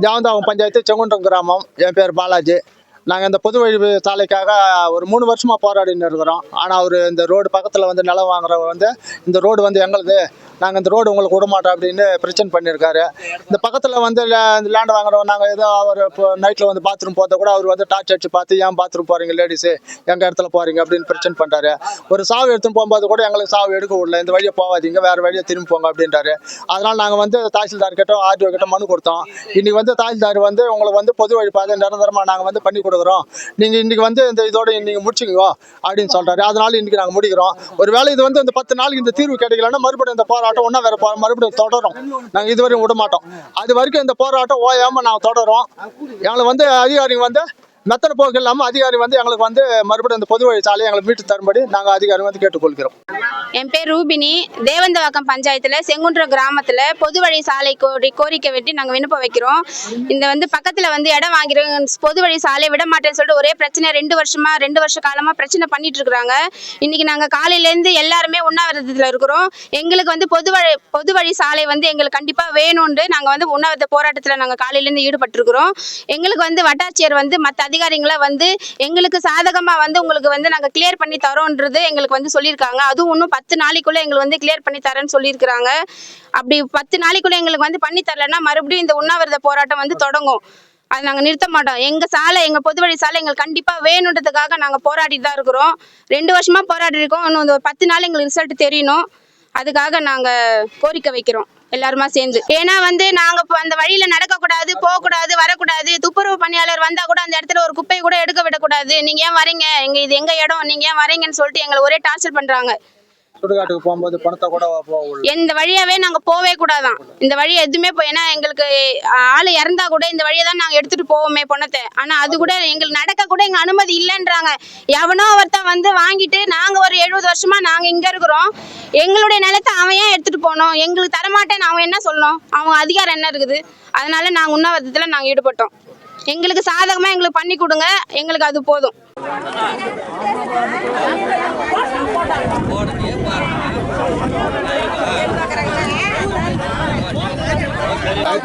தேவந்தாவம் பஞ்சாயத்து செங்குன்றம் கிராமம். என் பேர் பாலாஜி. நாங்கள் இந்த பொது வழி சாலைக்காக ஒரு மூணு வருஷமாக போராடின்னு இருக்கிறோம். ஆனால் அவர் இந்த ரோடு பக்கத்தில் வந்து நிலம் வாங்குறவர் வந்து இந்த ரோடு வந்து எங்களுது. நாங்கள் இந்த ரோடு உங்களுக்கு விட மாட்டோம் அப்படின்னு பிரச்சனை பண்ணியிருக்காரு இந்த பக்கத்தில் வந்து இந்த லேண்ட் வாங்குறோம் நாங்கள் ஏதோ அவர் இப்போ நைட்டில் வந்து பாத்ரூம் போகிறத கூட அவர் வந்து டார்ச் அடிச்சு பார்த்து ஏன் பாத்ரூம் போகிறீங்க லேடிஸு எங்கள் இடத்துல போகிறீங்க அப்படின்னு பிரச்சனை பண்ணுறாரு ஒரு சாவு எடுத்துன்னு போகும்போது கூட எங்களுக்கு சாவு எடுக்க விடல. இந்த வழியை போகாதீங்க வேறு வழியை திரும்பி போங்க அப்படின்றாரு. அதனால் நாங்கள் வந்து தாசில்தார் கிட்ட ஆர்டிஓ கிட்ட மனு கொடுத்தோம். இன்றைக்கி வந்து தாசில்தார் வந்து உங்களுக்கு வந்து பொது வழி பாதை நிரந்தரமாக நாங்கள் வந்து பண்ணி கொடுக்குறோம். நீங்கள் இன்னைக்கு வந்து இந்த இதோட நீங்கள் முடிச்சுக்கோ அப்படின்னு சொல்கிறாரு அதனால இன்னைக்கு நாங்கள் முடிக்கிறோம். ஒருவேளை இது வந்து இந்த பத்து நாளைக்கு இந்த தீர்வு கிடைக்கலன்னா மறுபடியும் இந்த போராட்டம் ஒன்றா வேற மறுபடியும் தொடரும். நாங்கள் இதுவரையும் விட மாட்டோம் அது வரைக்கும் இந்த போராட்டம் ஓயாமல் நாங்கள் தொடரும். எங்களை வந்து அதிகாரிங்க வந்து மெத்தன போக்கு இல்லாமல் அதிகாரி வந்து எங்களுக்கு வந்து மறுபடியும் இந்த பொது வழி சாலையை எங்களுக்கு மீட்டு தரும்படி நாங்கள் அதிகாரி வந்து கேட்டுக்கொள்கிறோம். என் பேர் ரூபினி. தேவந்தவாக்கம் பஞ்சாயத்தில் செங்குன்றம் கிராமத்தில் பொது வழி சாலை கோரி கோரிக்கை வெட்டி நாங்கள் விண்ணப்பம் வைக்கிறோம். இந்த வந்து பக்கத்தில் வந்து இடம் வாங்கிறோம் பொது வழி சாலை விட மாட்டேன்னு சொல்லிட்டு ஒரே பிரச்சனை ரெண்டு வருஷமா ரெண்டு வருஷ காலமாக பிரச்சனை பண்ணிட்டு இருக்கிறாங்க. இன்னைக்கு நாங்கள் காலையிலேருந்து எல்லாருமே உண்ணாவிரதத்தில் இருக்கிறோம். எங்களுக்கு வந்து பொது வழி பொது வழி சாலை வந்து எங்களுக்கு கண்டிப்பாக வேணும்னு நாங்கள் வந்து உண்ணாவிரத போராட்டத்தில் நாங்கள் காலையிலேருந்து ஈடுபட்டிருக்கிறோம். எங்களுக்கு வந்து வட்டாட்சியர் வந்து மற்ற அதிகாரிங்களை வந்து எங்களுக்கு சாதகமாக வந்து உங்களுக்கு வந்து நாங்கள் கிளியர் பண்ணி தரோன்றது எங்களுக்கு வந்து சொல்லியிருக்காங்க. அதுவும் இன்னும் பத்து நாளைக்குள்ளே எங்களுக்கு வந்து கிளியர் பண்ணி தரேன்னு சொல்லியிருக்கிறாங்க. அப்படி பத்து நாளைக்குள்ளே எங்களுக்கு வந்து பண்ணி தரலன்னா மறுபடியும் இந்த உண்ணாவிரத போராட்டம் வந்து தொடங்கும். அது நாங்கள் நிறுத்த மாட்டோம். எங்கள் சாலை எங்கள் பொதுவழி சாலை எங்களுக்கு கண்டிப்பாக வேணுன்றதுக்காக நாங்கள் போராடிட்டு தான் இருக்கிறோம். ரெண்டு வருஷமாக போராடி இருக்கோம். இன்னும் இந்த ஒரு பத்து நாள் எங்களுக்கு ரிசல்ட் தெரியணும். அதுக்காக நாங்கள் கோரிக்கை வைக்கிறோம். எல்லாருமா சேர்ந்து. ஏன்னா வந்து நாங்கள் இப்போ அந்த வழியில் நடக்கக்கூடாது போகக்கூடாது வரக்கூடாது துப்புரவு பணியாளர் வந்தால் கூட அந்த இடத்துல ஒரு குப்பையை கூட எடுக்க விடக்கூடாது. நீங்கள் ஏன் வரீங்க? எங்கள் இது எங்கள் இடம்? நீங்கள் ஏன் வரீங்கன்னு சொல்லிட்டு எங்களை ஒரே டார்ச்சர் பண்ணுறாங்க சுடுகாட்டுக்கு போகும்போது பணத்தை கூட இந்த வழியாவே நாங்க போவே கூடாதான். இந்த வழி எதுவுமே போய் ஏன்னா எங்களுக்கு ஆள் இறந்தா கூட இந்த வழியை தான் நாங்க எடுத்துட்டு போவோமே பணத்தை ஆனா அது கூட எங்களுக்கு நடக்க கூட எங்க அனுமதி இல்லைன்றாங்க. எவனோ ஒருத்தன் வந்து வாங்கிட்டு நாங்க ஒரு எழுபது வருஷமா நாங்க இங்க இருக்கிறோம். எங்களுடைய நிலத்தை அவன் ஏன் எடுத்துட்டு போனோம்? எங்களுக்கு தரமாட்டேன்னு அவன் என்ன சொல்லணும்? அவங்க அதிகாரம் என்ன இருக்குது? அதனால நாங்க உண்ணாவிரதத்துல நாங்க ஈடுபட்டோம். எங்களுக்கு சாதகமா எங்களுக்கு பண்ணி கொடுங்க எங்களுக்கு அது போதும்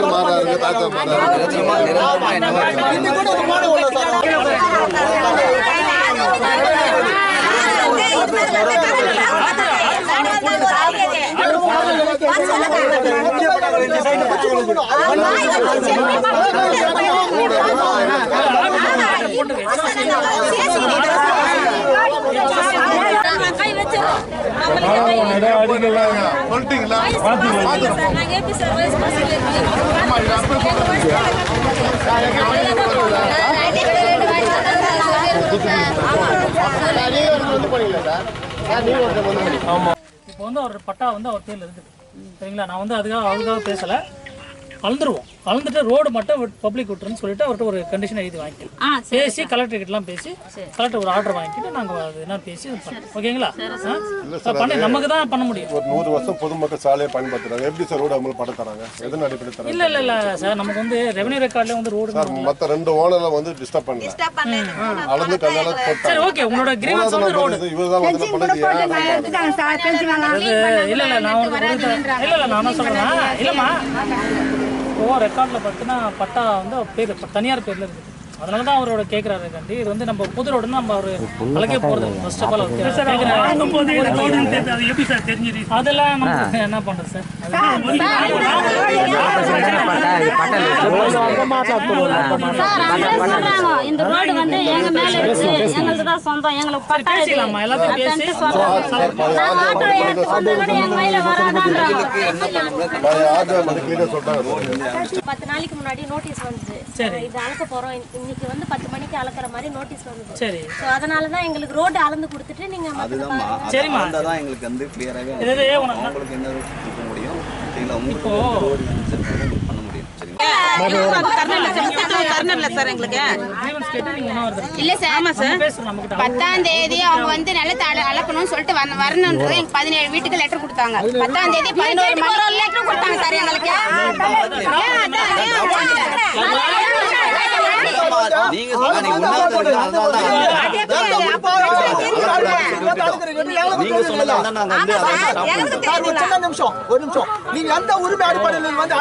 மாறாருங்க மாறாரு இப்போ வந்து அவர் பட்டா வந்து அவர் பேர்ல இருக்குது சரிங்களா? நான் வந்து அதுக்காக அவருக்காக பேசலை. கலந்துருவோம். கலந்துட்டு ரோடு மட்டும் பப்ளிக் விட்டுருன்னு சொல்லிட்டு அவர்கிட்ட ஒரு கண்டிஷன் எழுதி வாங்கிக்கலாம் பேசி கலெக்டர் கிட்டலாம் பேசி கலெக்டர் ஒரு ஆர்டர் வாங்கிட்டு நாங்கள் அது என்ன பேசி. ஓகேங்களா? பண்ணி நமக்கு தான் பண்ண முடியும். ஒரு நூறு வருஷம் பொதுமக்கள் சாலையை பயன்படுத்துறாங்க. எப்படி சார் ரோடு அவங்களுக்கு படம் தராங்க? எதன் அடிப்படையில் தராங்க? இல்லை இல்லை இல்லை சார் நமக்கு வந்து ரெவன்யூ ரெக்கார்ட்லேயே வந்து ரோடு சார் மற்ற ரெண்டு ஓனர்ல வந்து டிஸ்டர்ப் பண்ணல. அளந்து கல்லால சரி ஓகே உங்களோட கிரீவன்ஸ் வந்து ரோடு. இவர் தான் வந்து பண்ணது ஏன் இல்ல இல்ல நான் இல்ல இல்ல நான் என்ன சொல்றேன்னா இல்லம்மா. இப்போ ரெக்கார்டில் பார்த்தீங்கன்னா பட்டா வந்து பேர் தனியார் பேர்ல இருக்குது. அதனால தான் அவரோட கேட்குறாரு கண்டி இது வந்து நம்ம புது ரோடுன்னு நம்ம அவர் அழகே போகிறது ஃபர்ஸ்ட் ஆஃப் ஆல் அதெல்லாம் நம்ம என்ன பண்ணுறது சார்? இந்த ரோடு வந்து எங்க மேல இருக்கு. எங்களுக்கு தான் சொந்தம். எங்களுக்கு பட்டா இது. பேசிக்கலாமா எல்லாத்தையும் பேசி. நான் ஆட்டோ எடுத்து வந்தா கூட எங்க கையில வராதான்றாங்க. பழைய ஆர்டர் வந்து கிளியர் சொல்லிட்டாங்க பத்து நாளைக்கு முன்னாடி நோட்டீஸ் வந்தது சரி. இது அளக்க போறோம். இன்னைக்கு வந்து பத்து மணிக்கு அளக்குற மாதிரி நோட்டீஸ் வந்தது சரி ஸோ அதனால தான் எங்களுக்கு ரோடு அளந்து கொடுத்துட்டு நீங்க மத்தத அதுதான்மா பாருங்க. அது சரிம்மா. தான் எங்களுக்கு வந்து கிளியராகவே உங்களுக்கு என்ன ரூட் கொடுக்க முடியும் சரிங்களா உங்களுக்கு ரோடு பண்ண முடியும் பத்தாம் தேதி அவங்க வந்து நிலத்தை அள- அளக்கணும்னு சொல்லிட்டு வர- வரணுன்றது எங்க பதினேழு வீட்டுக்கு லெட்டர் கொடுத்தாங்க பத்தாம் தேதி பதினோரு மணி லெட்டர் கொடுத்தாங்க சார் எங்களுக்கு நீங்க சொன்னா நிமிஷம் ஒரு நிமிஷம் நீங்க எந்த உரிமை அடிப்படையில் வந்து.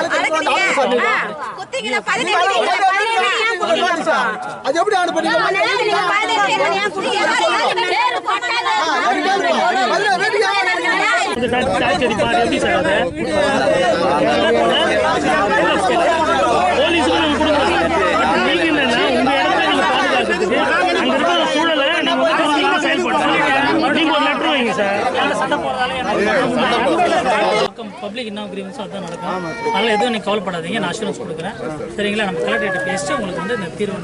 அது எப்படி அனுப்புறீங்க அதுல வீட்டுக்கு யார் அனுப்புறீங்க? இந்த டாக்ஸி அடிப்பா எப்படி சார் அது போலீஸுக்கு நம்ம கொடுக்குறோம் நீங்க என்னன்னா உங்க இடத்த நீங்க பாதுகாக்கிறதுக்கு அங்க இருக்கிற சூழலை நீங்க வந்து கவனமா செயல்படுத்தணும் நீங்க ஒரு லெட்டர் வைங்க சார் யாரும் சண்டை போடுறதால பப்ளிக் என்ன அக்ரிமெண்ட்ஸோ அதான் நடக்கும் அதனால எதுவும் நீங்க கவலைப்படாதீங்க நான் அஷூரன்ஸ் கொடுக்குறேன் சரிங்களா நம்ம கலெக்டரேட் பேசிட்டு உங்களுக்கு வந்து இந்த தீர்வு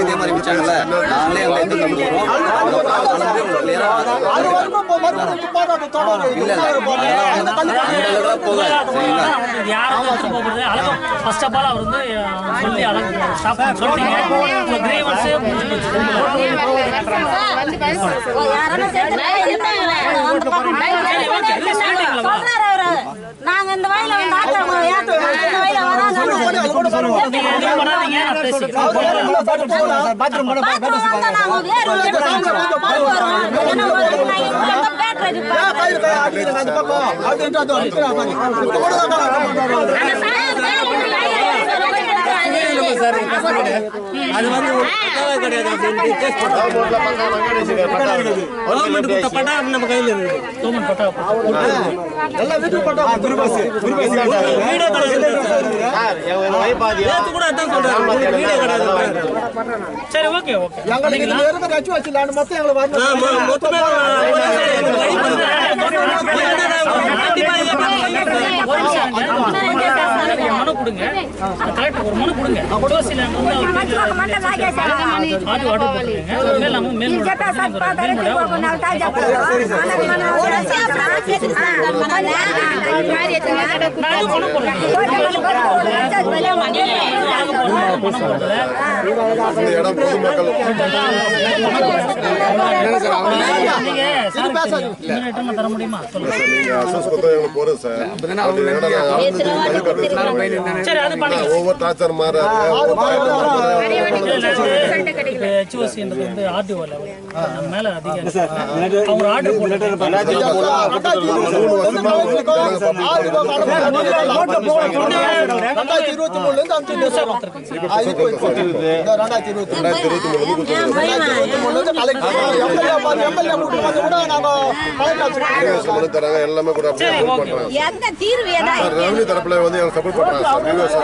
இதே மாதிரி வச்சாங்கல்ல நாங்களே போகாது அழகா ஃபர்ஸ்ட் ஆஃப் ஆல் அவர் வந்து சொல்லி நாங்க இந்த வயல வந்து ஆட்டோங்க ஏத்துறோம். இந்த வழியில வராங்க நீங்க அது வந்து கிடையாது கவர்மெண்ட் கொடுத்த பட்டா நம்ம கையில இருக்கு கவர்மெண்ட் பட்டா எல்லாம் வீட்டுக்கு போட்டா வீடியோ கிடையாது கூட அதான் சொல்றாங்க வீடியோ கிடையாது சரி ஓகே ஓகே எங்களுக்கு இதுல இருக்கிற அச்சு வச்சு லேண்ட் மொத்தம் எங்களுக்கு வரணும். ஆமா, மொத்தமே. மனு கொடுங்க கலெக்டர் ஒரு மனு கொடுங்க வந்து ஆட்டு ஆட்டு போட்டுருங்க மேல் நம்ம மேல் இந்த இடம் பொதுமக்கள் ஒவ்வொரு டார்ச்சர் மாறாது ரெண்டாயிரத்தி இருபத்தி ரெண்டாயிரத்தி இருபத்தி மூணு. ரெண்டாயிரத்தி இருபத்தி மூணு கலெக்டர் எம்எல்ஏ எம்எல்ஏ வந்து கூட நாங்க கலெக்டர் மனு தராங்க எல்லாமே கூட அப்படியே help பண்றாங்க எந்த தீர்வு சார் ரெவன்யூ தரப்புல வந்து எனக்கு சப்போர்ட் பண்றாங்க சார் வியூவர்ஸ்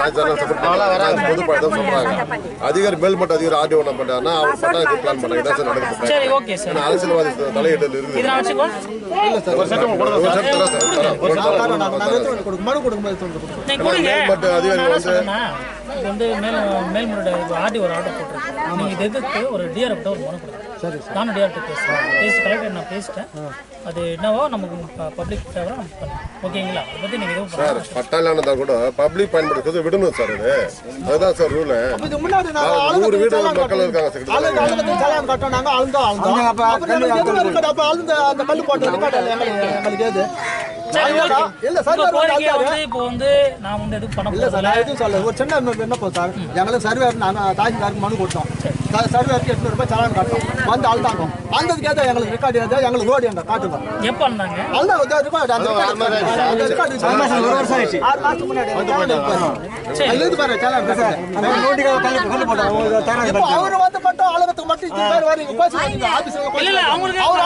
தாய்ச்சாரம் சப்போர்ட் பண்றாங்க பொது படம் சொல்றாங்க அதிகாரி மேல் மட்ட அதிகாரி ஆர்டிஓ என்ன பண்றாருன்னா அவர் பிளான் பண்ணாங்க இதான் சார் நடக்குது சரி ஓகே சார் வச்சுக்கோ ஒரு சட்டம் சார் தரேன். மனு கொடுங்க அதிகாரி வந்து வந்து மேல் மேல்முறையோட ஆர்டி ஒரு ஆர்டர் போட்டிருக்கேன் நீங்கள் எதிர்த்து ஒரு டிஆர்எஃப்ட ஒரு மனு கொடுத்துருக்கோம் சரி நானும் டிஆர்எஃப்ட பேசுறேன். பேசி கலெக்டர் நான் பேசிட்டேன். அது என்னவோ நமக்கு பப்ளிக் ஃபேவரா நம்ம பண்ணலாம். ஓகேங்களா? அதை பத்தி நீங்க எதுவும் சார் இருந்தா கூட பப்ளிக் பயன்படுத்துறது விடணும் சார் அது அதுதான் சார் ரூல் இது முன்னாடி நாங்க நூறு வீடு மக்கள் இருக்காங்க சார் எங்களுக்கு எதுவும் இருக்காது அப்ப அழுந்த அந்த கல்லு போட்டு இருக்காது எங்களுக்கு எங்களுக்கு ஏது சரி ஓகே. இல்ல உங்க சார் கோரிக்கை வந்து இப்போ வந்து நான் வந்து எதுவும் பண்ண இல்ல சார் போறதில்ல. நான் எதுவும் சொல்ல ஒரு சின்ன இன்னொரு என்ன போகுது சார்? எங்களுக்கு சர்வேர் நாங்கள் தாசில்தாருக்கு மனு கொடுத்தோம். சர்வேருக்கு எட்நூறுபா சலான் காட்டோம் வந்து ஆள் தாங்கும் அழுந்ததுக்கு ஏதோ எங்களுக்கு ரெக்கார்டு எங்களுக்கு ரோடு எங்க காட்டுங்க எப்போ வந்தாங்க ரெக்கார்டு அந்த ரெக்கார்டு ஒரு வருஷம் ஆயிடுச்சு ஆறு மாசத்துக்கு முன்னாடி அந்த அவரு வந்து மட்டும் பேர் வரீங்க இல்ல இல்ல அவங்களுக்கு அவர்?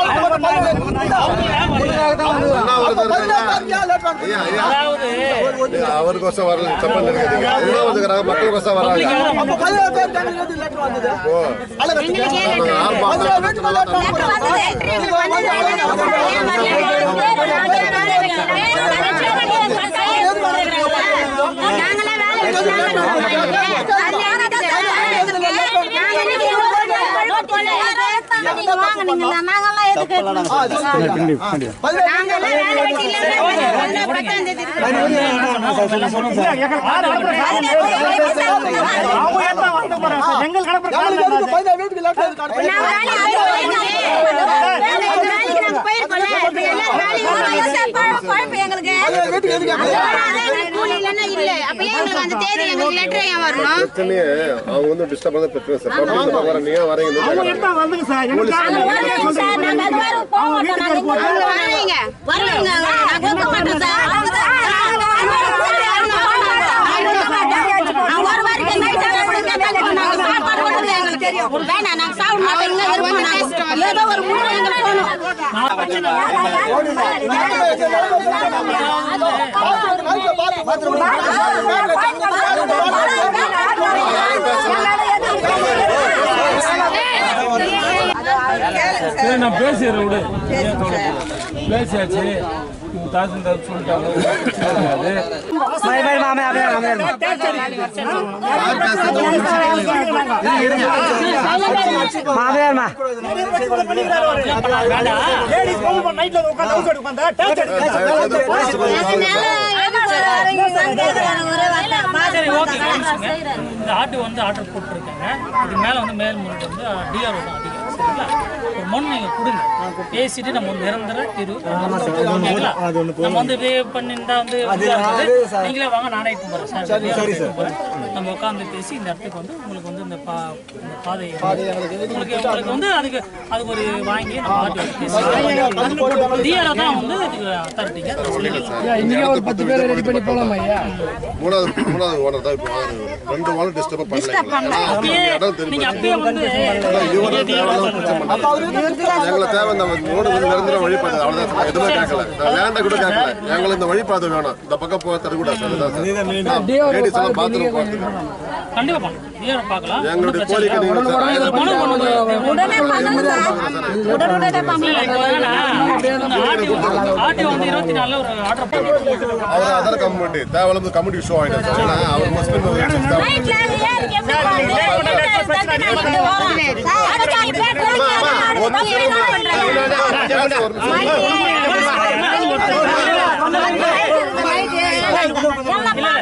அதாவது அவருக்கோசம் வரல தப்பா அதுதான் வந்துக்கிறாங்க மக்களுக்கோசம் வராங்க அப்ப வந்தது? Letter அனுப்புறீங்க. நாங்கெல்லாம் சரிதான். ஆ, பதினேழு எங்களுக்கு எதுக்கு பதினேழு வீட்டுக்கு letter எதுக்கு அனுப்புறீங்க? எங்களுக்கு இல்லைன்னா இல்ல அப்ப ஏன் எங்களுக்கு அந்த தேதி எங்களுக்கு லெட்டர் ஏன் வரணும் பிரச்சனையே அவங்க வந்து டிஸ்டர்ப் பண்ண பிரச்சனை சார் பப்ளிக் வரீங்க அவங்க சார். நாங்க நாங்க மாட்டோம். ஏதோ ஒரு எங்களுக்கு. சரி நான் பேசிடுறேன் விடு பேசியாச்சு தாசில்தார் சொல்லிட்டாங்க சரி ஓகே இந்த ஆட்டு வந்து ஆர்டர் போட்டிருக்காங்க. இது மேலே வந்து மேல்முறையீடு வந்து டிஆர்ஓ ஒரு மனு நீங்கள் கொடுங்க. பேசிட்டு நம்ம வந்து நிரந்தர ஓகேங்களா? நம்ம வந்து வந்து இதா இருக்குது. நீங்களே வாங்க நானே போகிறேன் சார். நம்ம உட்காந்து பேசி இந்த இடத்துக்கு வந்து உங்களுக்கு வந்து இந்த பா இந்த பாதை உங்களுக்கு உங்களுக்கு வந்து அதுக்கு அதுக்கு ஒரு வாங்கி நம்ம ஆட்டு பேசி டிஆர்ஓ தான் வந்து இதுக்கு அத்தாரிட்டிங்க. மூணாவது மூணாவது ஓனர் தான் இப்போ ரெண்டு வாரம் டிஸ்டர்ப் பண்ணல. அப்பயே இடம் நீங்க தெரியும் அப்பயே வந்து எங்களை தேவை இந்த வந்து நிரந்தரம் வழிபாடு அவ்வளவுதான் சார். எதுவுமே கேட்கல லேண்டை கூட கேட்கல எங்களுக்கு இந்த வழிபாதை வேணும் இந்த பக்கம் போக தரக்கூடாது லேடிஸ் எல்லாம் பாத்ரூம் போகிறதுக்கு எங்களுடைய கோரிக்கை அவர் அதர் கம்யூனிட்டி தேவையில்லாம அவர் முஸ்லீம் நைட்ல ஏன் எப்படி பண்ணுங்க? தட்டி நம்ம பண்ணுவோம். அதுக்கு அது பேர் ஒரு பக்கம் என்ன பண்றாங்க? ஒரு நிமிஷம்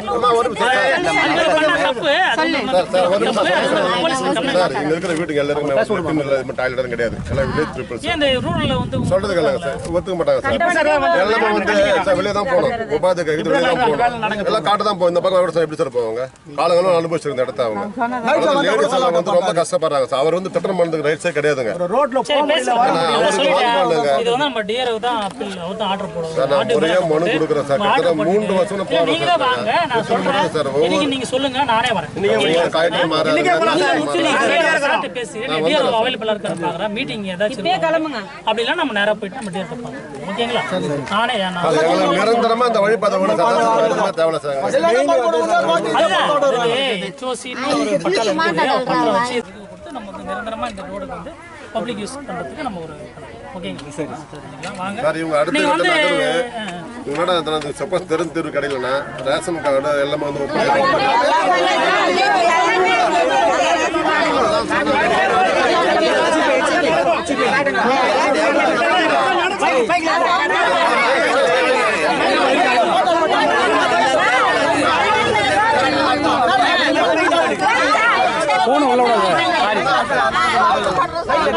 அம்மா, ஒரு நிமிஷம் சார். தப்பு அது சார் சார் ஒரு நிமிஷம் சார் இங்க இருக்கிற வீட்டுக்கு எல்லாருக்குமே லெட்டின் இல்லை டாய்லெட் கிடையாது. எல்லாம் வில்லேஜ் ட்ரிபிள்ஸ் ஏன் இந்த ரூரல்ல வந்து சொல்றது இல்லைங்க சார். ஒத்துக்க மாட்டாங்க சார். எல்லாமே வந்து சார் வெளியே தான் போகணும். உபாதை கைது வெளியே தான் போகணும். எல்லாம் காட்டு தான் போகும். இந்த பக்கம் விட சார் எப்படி சார் போவாங்க? காலங்களும் அனுபவிச்சிருந்த இடத்த அவங்க. லேடிஸ் எல்லாம் வந்து ரொம்ப கஷ்டப்படுறாங்க சார். அவர் வந்து திட்டம் பண்ணதுக்கு ரைட்ஸே கிடையாதுங்க. போடுவோம் சார், நான் முறையா மனு கொடுக்குறேன் சார். கிட்டத்தட்ட மூன்று வருஷம் இல்ல, போறோம் நீங்களே சார். எப்படி நீங்க சொல்லுங்க. நானே வரேன். மீட்டிங் ஏதாச்சும் அப்படிலாம் நம்ம நேரா போயிட்டு நம்ம ஓகேங்களா? நானே நிரந்தரமா இந்த வழிபாதை விட சார் தேவையில்ல சார். அதுதான் இது HOC ன்னு ஒரு கொடுத்து நம்ம நிரந்தரமா இந்த ரோடுக்கு வந்து பப்ளிக் யூஸ் பண்றதுக்கு நம்ம ஒரு சரி. வாங்க. சார் இவங்க அடுத்த கட்ட நகர்வு இவங்களோட சப்போஸ் தெரிஞ்சு தெரு கிடைக்கலன்னா ரேஷன் கார்டு எல்லாமே வந்து ஆயிடும். சரி ஓகே நான் சொல்லிட்டேன் அவர் வந்து மறுபடியும் மறுபடியும் அங்க call பண்ணாரு. எங்க இடத்த மட்டும் எங்களுக்கு கொடுங்க. எல்லாமே இல்லை டாக்குமெண்ட் வந்து ஒரு மூணாவது படிச்சு first number number disturb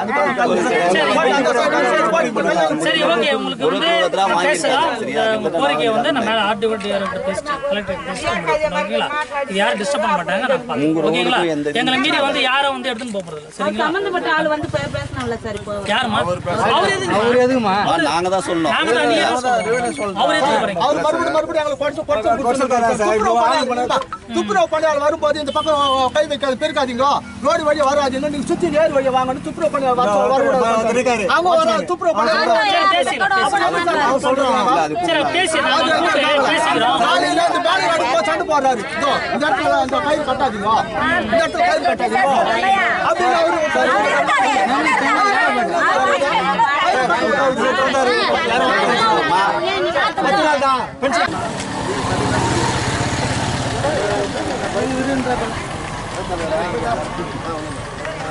Anita. Anita. Anita. Sir okay உங்களுக்கு வந்து பேசலாம். உங்க கோரிக்கையை வந்து நம்ம மேல ஆர்டி டிஆர்ஓ பேசிட்டு கலெக்டர் பேசிட்டு ஓகேங்களா? இது யாரும் டிஸ்டர்ப் பண்ண மாட்டாங்க நான் பார்க்கிறேன். ஓகேங்களா? எங்களை மீறி வந்து யாரும் வந்து எடுத்துன்னு போக போறது இல்ல சரிங்களா? சம்பந்தப்பட்ட ஆள் வந்து பே- பேசணும்ல சார் இப்போ. யாருமா அவர் எதுக்கு நாங்க தான் சொல்லணும். நாங்க தான் நீங்க தான் சொல்லணும். அவர் எதுக்கு போறீங்க? அவர் மறுபடியும் மறுபடியும் எங்களுக்கு படிச்சு படிச்சு கொடுத்துருக்காரு. துப்புரவு பணியாளர் பண்ணா- துப்புரவு பணியாளர் வரும்போது இந்த பக்கம் கை வைக்காது பெருக்காதீங்க. ரோடு வழியா வராதீங்க நீங்க சுத்தி நேர் வழியா வாங்கன்னு துப்புரவு பணியாளர் வர அவங்க வர துப்புரவு போடுறாரு இந்த இடத்துல இந்த கயிறு கட்டாதீங்க இந்த இடத்துல கயிறு கட்டாதீங்க அப்படின்னு அவரு